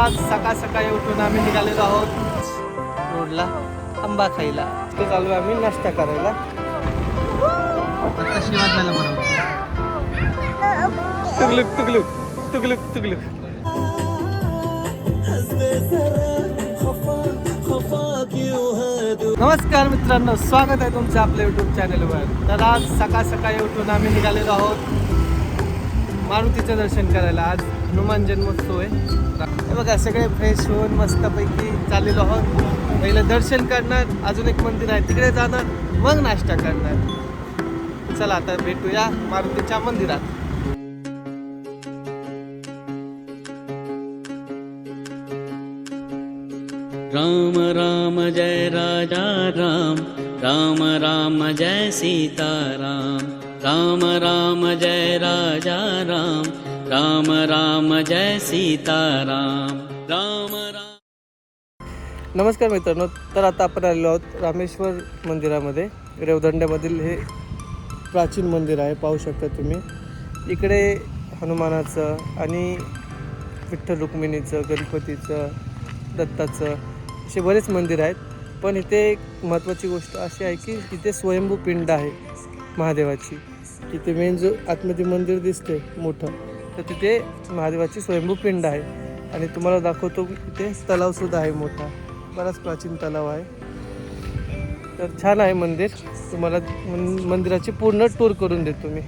आज सकाळ सकाळी उठून आम्ही निघालेलो आहोत रोडला आंबा खायला. ते चालू आम्ही नाश्ता करायला. आता शिवाज झाला बरं तुगलुक तुगलुक तुगलुक तुगलुक. नमस्कार मित्रांनो स्वागत आहे तुमचं आपल्या युट्यूब चॅनलवर तर आज सकाळ सकाळी उठून आम्ही निघालेलो आहोत मारुतीचं दर्शन करायला. आज हनुमान जन्मोत्सव आहे. हे बघा सगळे फ्रेश होऊन मस्तपैकी चाललेलो आहोत. पहिलं दर्शन करणार अजून एक मंदिर आहे तिकडे जाणार मग नाश्ता करणार. चला आता भेटूया मारुतीच्या मंदिरात. राम राम जय राजा राम राम राम जय सीता राम राम राम जय राजा राम राम राम जय सीता राम राम. राम नमस्कार मित्रांनो तर आता आपण आलेलो आहोत रामेश्वर मंदिरामध्ये. रेवदंड्यामधील हे प्राचीन मंदिर आहे पाहू शकता तुम्ही. इकडे हनुमानाचं आणि विठ्ठल रुक्मिणीचं गणपतीचं दत्ताचं असे बरेच मंदिर आहेत. पण इथे एक महत्त्वाची गोष्ट अशी आहे की इथे स्वयंभू पिंड आहे महादेवाची. तिथे मेन जो आतमध्ये मंदिर दिसते मोठं तर तिथे महादेवाची स्वयंभू पिंड आहे. आणि तुम्हाला दाखवतो की तिथे तलावसुद्धा आहे मोठा. बराच प्राचीन तलाव आहे. तर छान आहे मंदिर. तुम्हाला मंदिराची पूर्ण टूर करून देतो मी.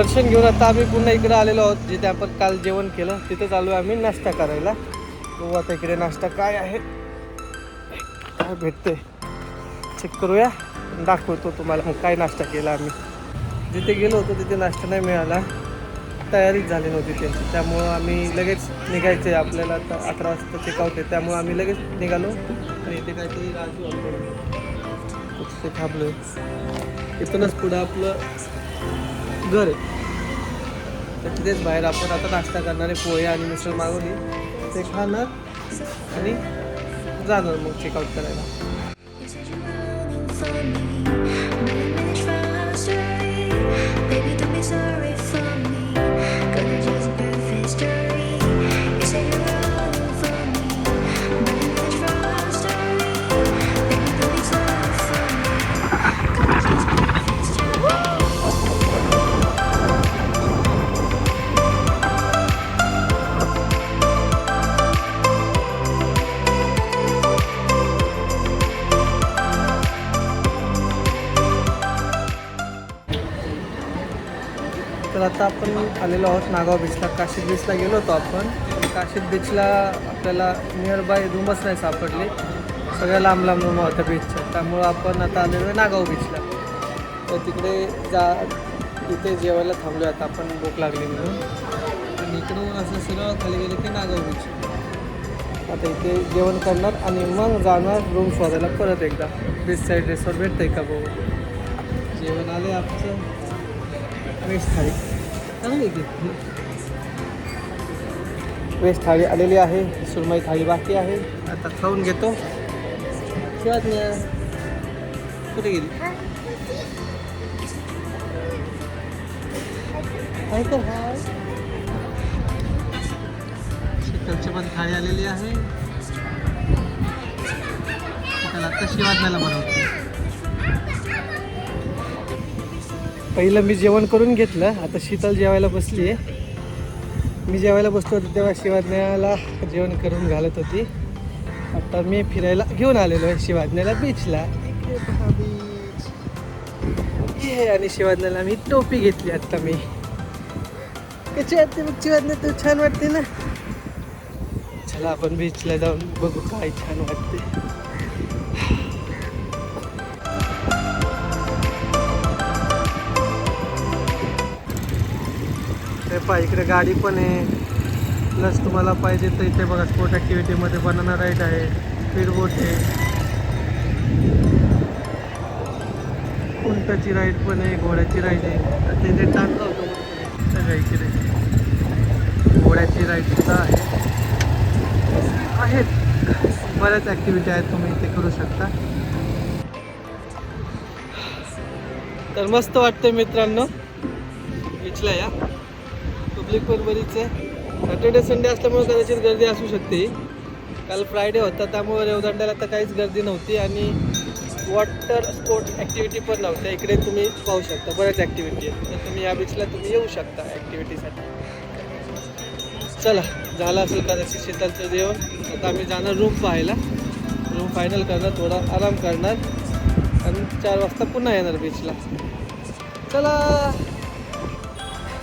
दर्शन घेऊन आता आम्ही पुन्हा इकडे आलेलो आहोत जिथे आपण काल जेवण केलं. तिथे चालू आम्ही नाश्ता करायला. बघू आता इकडे नाश्ता काय आहे. काय भेटते चेक करूया. दाखवतो तुम्हाला मग काय नाश्ता केला आम्ही. जिथे गेलो होतो तिथे नाश्ता नाही मिळाला. तयारीच झाली नव्हती त्यांची. त्यामुळं आम्ही लगेच निघायचे आपल्याला आता अकरा वाजता चेकआउट आहे. त्यामुळं आम्ही लगेच निघालो. आणि इथे काहीतरी राजू हॉटेल थांबलो इथूनच पुढं आपलं घर आहे. तर तिथेच बाहेर आपण आता नाश्ता करणारे पोहे आणि मिसळ मागवली. ते खाणार आणि जाणार मग चेकआउट करायला. आलेलो आहोत नागाव बीचला काशीद बीचला गेलो होतो आपण. काशीद बीचला आपल्याला नियर बाय रूमच नाही सापडली. सगळ्या लांब लांब रूम होत्या बीचच्या त्यामुळं आपण आता आलेलो आहे नागाव बीचला तर तिकडे जा तिथे जेवायला थांबलो आता आपण. भूक लागली म्हणून. आणि इकडून असं सरळ खाली गेलं की नागाव बीच आता इथे जेवण करणार आणि मग जाणार रूम शोधायला परत एकदा. बीच साईड भेटतं आहे का भाऊ जेवण आले आमचं. वीस थाळी. चांगली वेज थाळी आलेली आहे सुरमई थाळी बाकी आहे. आता खाऊन घेतो. कुठे गेली? काय पण थाळी आलेली आहे. त्याला आता शिवाज्ञाला बनवतो. पहिलं मी जेवण करून घेतलं. आता शीतल जेवायला बसली आहे मी जेवायला बसलो होतो तेव्हा शिवाज्ञाला जेवण करून घालत होती. आता मी फिरायला घेऊन आलेलो आहे शिवाज्ञाला बीचला ये आणि शिवाज्ञाला मी टोपी घेतली आता मी. कशी वाटते मग शिवाज्ञा तू छान वाटते ना? चला आपण बीचला जाऊन बघू काय छान वाटते. पहा इकडे गाडी पण आहे. प्लस तुम्हाला पाहिजे तर इथे बघा स्पोर्ट ॲक्टिव्हिटीमध्ये बनाना राईड आहे. स्पीड बोट आहे. उंटाची राईड पण आहे घोड्याची राईड आहे. तर ते जे टाकलं होतं सगळं इकडे. घोड्याची राईडसुद्धा आहे. आहेत. बऱ्याच ॲक्टिव्हिटी आहेत तुम्ही इथे करू शकता. तर मस्त वाटतं मित्रांनो. बीचला या पब्लिक पण बरीच आहे सॅटर्डे संडे असल्यामुळे कदाचित गर्दी असू शकते काल फ्रायडे होता त्यामुळे रेवदंड्याला तर काहीच गर्दी नव्हती आणि वॉटर स्पोर्ट ॲक्टिव्हिटी पण नव्हत्या इकडे तुम्ही पाहू शकता बऱ्याच ॲक्टिव्हिटी आहेत. तर तुम्ही या बीचला तुम्ही येऊ शकता ॲक्टिव्हिटीसाठी चला झालं असेल कदाचित शीतलचं जेवण. आता आम्ही जाणार रूम पाहायला. रूम फायनल करणार थोडा आराम करणार. आणि चार वाजता पुन्हा येणार बीचला चला!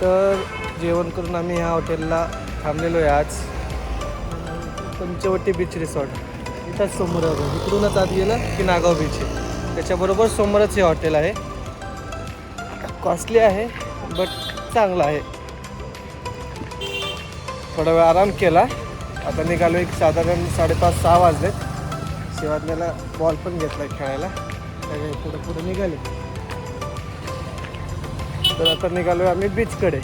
तर जेवण करून आम्ही ह्या हॉटेलला थांबलेलो आहे आज. पंचवटी बीच रिसॉर्ट इथंच समोर इकडूनच आत गेलं की नागाव बीच आहे. त्याच्याबरोबर समोरच हे हॉटेल आहे. कॉस्टली आहे बट चांगलं आहे. थोडा वेळ आराम केला. आता निघालो एक साधारण साडेपाच सहा वाजलेत. शिवाज्ञाला बॉल पण घेतला खेळायला. त्याच्या पुढे पुढे निघाले. तर आता निघालो आम्ही बीचकडे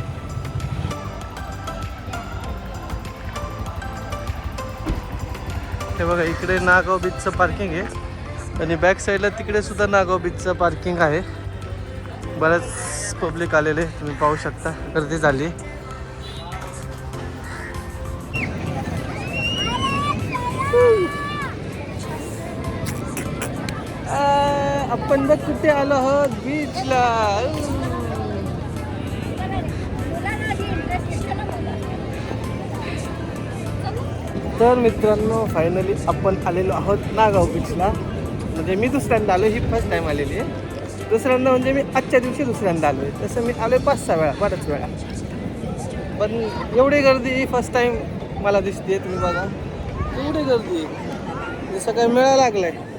हे बघा इकडे नागाव बीचचं पार्किंग आहे. आणि बॅक साईडला तिकडे सुद्धा नागाव बीचचं पार्किंग आहे. बऱ्याच पब्लिक आलेले तुम्ही पाहू शकता. गर्दी झाली. आपण बघ कुठे आलो आहोत बीचला तर मित्रांनो फायनली आपण आलेलो आहोत नागाव बीचला म्हणजे मी दुसऱ्यांदा आलो ही फर्स्ट टाईम आलेली आहे. दुसऱ्यांदा म्हणजे मी आजच्या दिवशी दुसऱ्यांदा आलो आहे तसं मी आलो आहे पाच सहा वेळा बऱ्याच वेळा. पण एवढी गर्दी फर्स्ट टाईम मला दिसते तुम्ही बघा. एवढी गर्दी. जसं काय मेळा आहे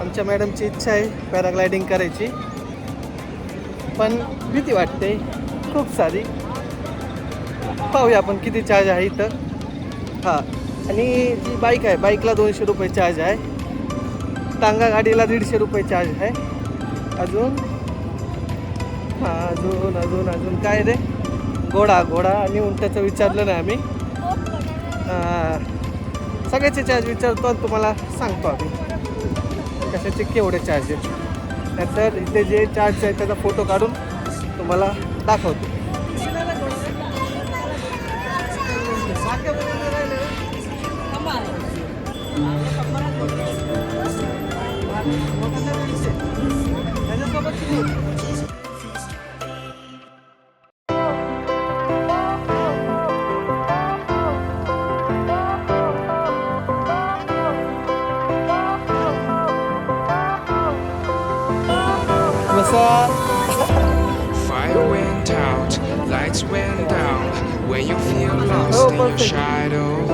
आमच्या मॅडमची इच्छा आहे पॅराग्लायडिंग करायची. पण भीती वाटते. खूप सारी. पाहूया आपण किती चार्ज आहे इथं. हां. आणि जी बाईक आहे बाईकला दोनशे रुपये चार्ज आहे. टांगा गाडीला दीडशे रुपये चार्ज आहे. अजून? हां अजून अजून अजून. काय रे? घोडा घोडा. आणि उंटाचं विचारलं नाही आम्ही. सगळ्याचे चार्ज विचारतो आणि तुम्हाला सांगतो आम्ही. कशाचे केवढे चार्जेस आहेत. इथे जे चार्ज आहे त्याचा फोटो काढून तुम्हाला दाखवतो. बसा lights went down. When you feel lost Oh, in your shadow,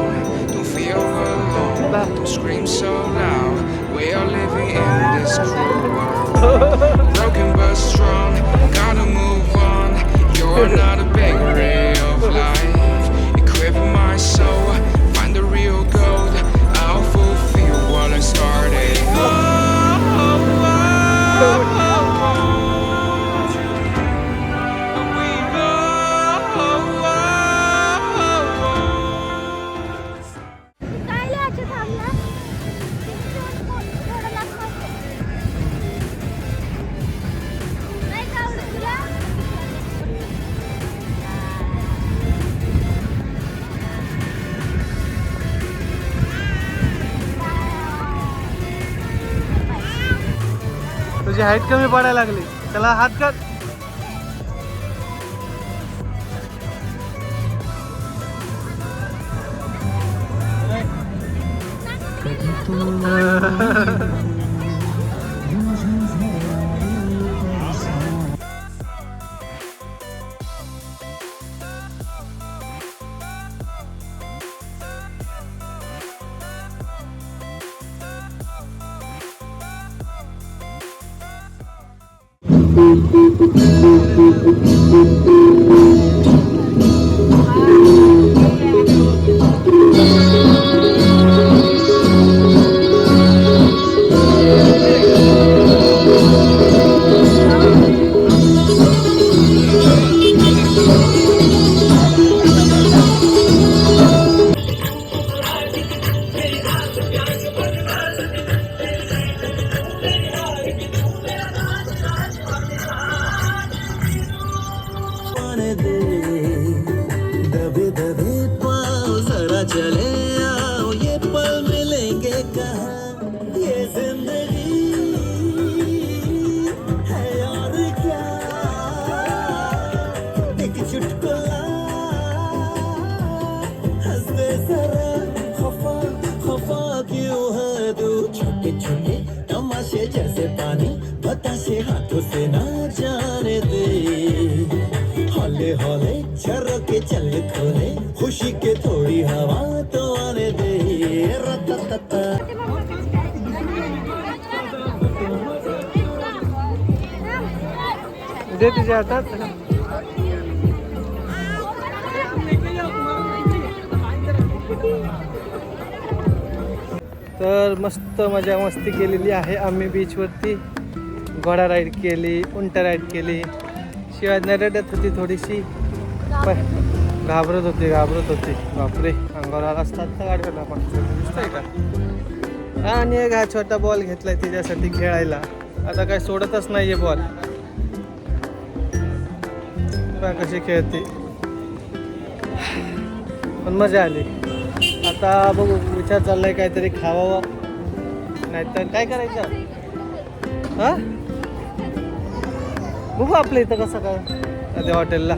don't feel alone. Don't scream so loud. We are living in this cruel world. Broken but strong, gotta move on. You're not a bakery height कमी पडायला लागली. त्याला हात कर खुशी के थोड़ी हवा तो आने दे. दे तुझ्या हातात. तर मस्त मजा मस्ती केलेली आहे आम्ही बीचवरती घोडा राईड केली उंट राईड केली. शिवाय नरडत होती थोडीशी. पण घाबरत होती घाबरत होती. बापरे अंगावर आला असतात तर गाडीवर आपण. दिसतंय का? आणि एक हा छोटा बॉल घेतलाय तिच्यासाठी खेळायला. आता काय सोडतच नाहीये बॉल कशी खेळते. पण मजा आली. आता बघू विचार चाललाय काहीतरी खावावा. नाहीतर काय करायचं? हा? बघू आपल्या इथं कसं काय. आधी हॉटेलला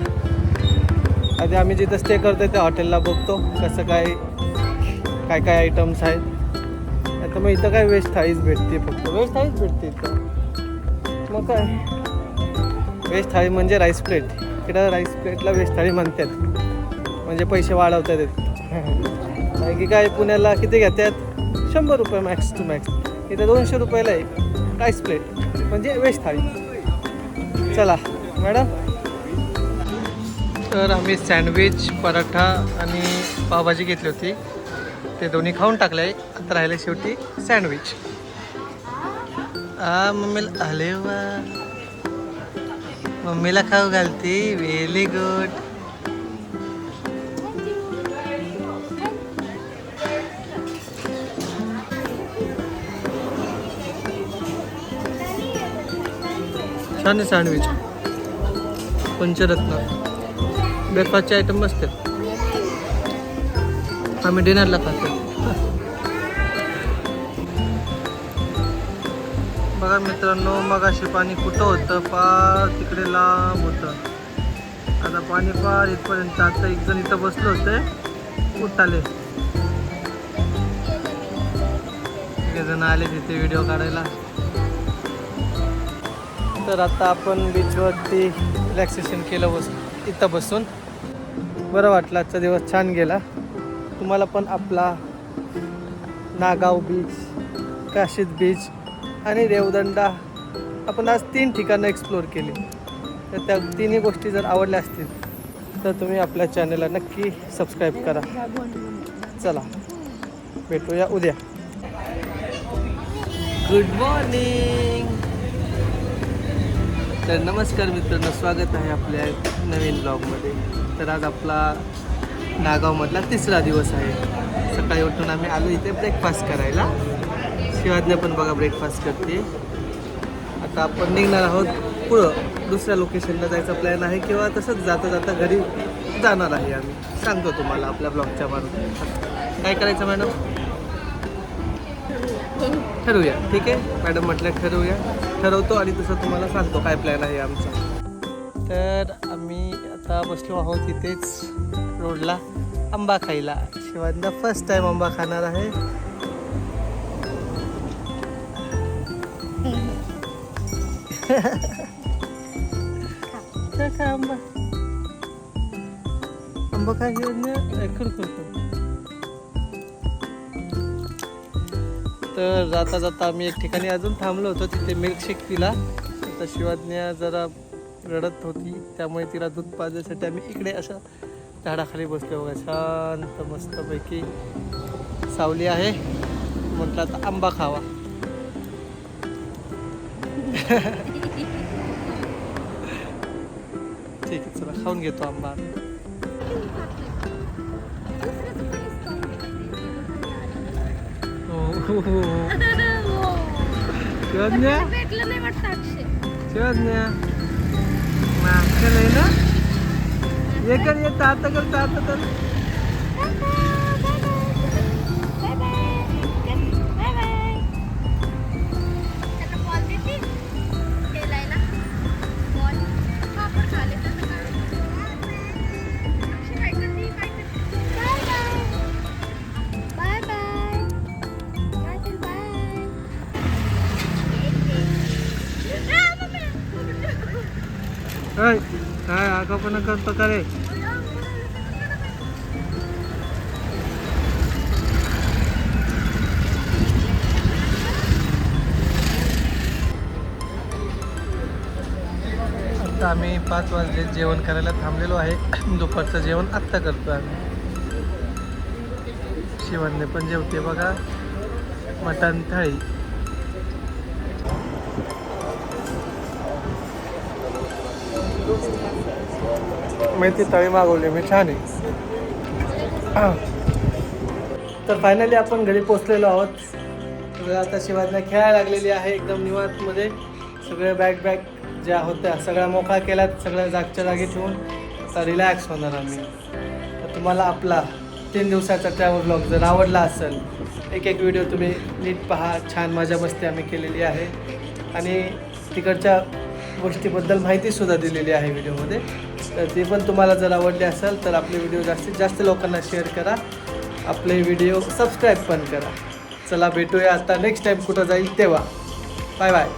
आधी आम्ही जिथं स्टे करतोय त्या हॉटेलला बघतो कसं काय काय काय आयटम्स आहेत. आता मग इथं काय वेज थाळीच भेटते फक्त. वेज थाळीच भेटते इथं. मग काय? वेज थाळी म्हणजे राईस प्लेट इकडं राईस प्लेटला वेज थाळी म्हणतात. म्हणजे पैसे वाढवतात कारण की काय पुण्याला किती घेतात? शंभर रुपये मॅक्स टू मॅक्स इथं दोनशे रुपयाला एक राईस प्लेट म्हणजे वेज थाळी. चला मॅडम तर आम्ही सँडविच पराठा आणि पावभाजी घेतली होती. ते दोन्ही खाऊन टाकले आहे आता राहिले शेवटी सँडविच. आ मम्मीला आले वा. मम्मीला खाऊ घालती. व्हेरी गुड छान सँडविच. पंचरत्न. ब्रेकफास्टचे आयटम मस्त आहेत आम्ही डिनरला खातो. बघा मित्रांनो मग असे पाणी कुठं होतं? फार तिकडे लांब होतं. आता पाणी फार इथपर्यंत आता एक जण इथं बसलो होते. उठाले. जण आले तिथे व्हिडिओ काढायला. तर आता आपण बीचवरती रिलॅक्सेशन केलं बस इथं बसून. बरं वाटलं आजचा दिवस छान गेला. तुम्हाला पण आपला नागाव बीच काशीद बीच आणि रेवदंडा आपण आज तीन ठिकाणं एक्सप्लोअर केली. तर त्या तिन्ही गोष्टी जर आवडल्या असतील तर तुम्ही आपल्या चॅनलला नक्की सबस्क्राईब करा. चला भेटूया उद्या. गुड मॉर्निंग तर नमस्कार मित्रांनो स्वागत आहे आपल्या नवीन ब्लॉगमध्ये तर आज आपला नागावमधला तिसरा दिवस आहे. सकाळी उठून आम्ही आलो इथे ब्रेकफास्ट करायला. शिवाजने पण बघा ब्रेकफास्ट करते. आता आपण निघणार आहोत पुढं. दुसऱ्या लोकेशनला जायचा प्लॅन आहे किंवा तसंच जाता जाता घरी जाणार आहे आम्ही. सांगतो तुम्हाला आपल्या ब्लॉगच्या मार्फत. काय करायचं मॅडम ठरवूया. ठीक आहे? मॅडम म्हटलं ठरवूया. ठरवतो आणि तसं तुम्हाला सांगतो काय प्लॅन आहे आमचा. तर आम्ही आता बसलो आहोत इथेच रोडला आंबा खायला. शिवांना फर्स्ट टाइम आंबा खाणार आहे. काय काय आंबा. आंबा काय घेऊन खुरखुर तर जाता जाता आम्ही एक ठिकाणी अजून थांबलो होतो तिथे मिल्कशेक पिला. आता शिवाज्ञा जरा रडत होती त्यामुळे तिला दूध पाजण्यासाठी आम्ही इकडे असं झाडाखाली बसलो. बघा शांत मस्तपैकी सावली आहे. म्हटलं आता आंबा खावा. ठीक आहे चला खाऊन घेतो आंबा. आम्ही. हो, हो, हो, हो. शिवाज्ञा मागचं नाही ना ये कर ये तात कर तात पण करतो का रे आता आम्ही पाच वाजले जेवण करायला थांबलेलो आहे. दुपारचं जेवण आत्ता करतो आम्ही. शिवणने पण जेवते बघा. मटण थाळी. मेथी तळी मागवली मी छान आहे तर फायनली आपण घरी पोचलेलो आहोत. सगळं आता शिवाजीला खेळायला लागलेली आहे एकदम निवांतमध्ये. सगळे बॅग बॅग ज्या होत्या सगळ्या मोकळा केल्यात सगळ्या जागच्या जागी ठेवून. आता रिलॅक्स होणार आम्ही. तर तुम्हाला आपला तीन दिवसाचा ट्रॅव्हल ब्लॉग जर आवडला असेल एक एक व्हिडिओ तुम्ही नीट पहा. छान मजा मस्ती आम्ही केलेली आहे. आणि तिकडच्या गोष्टीबद्दल माहितीसुद्धा दिलेली आहे व्हिडिओमध्ये. तर ते पण तुम्हाला जर आवडले असेल तर आपले व्हिडिओ जास्तीत जास्त लोकांना शेअर करा. आपले व्हिडिओ सबस्क्राईब पण करा. चला भेटूया आता नेक्स्ट टाईम कुठं जाईल तेव्हा. Bye bye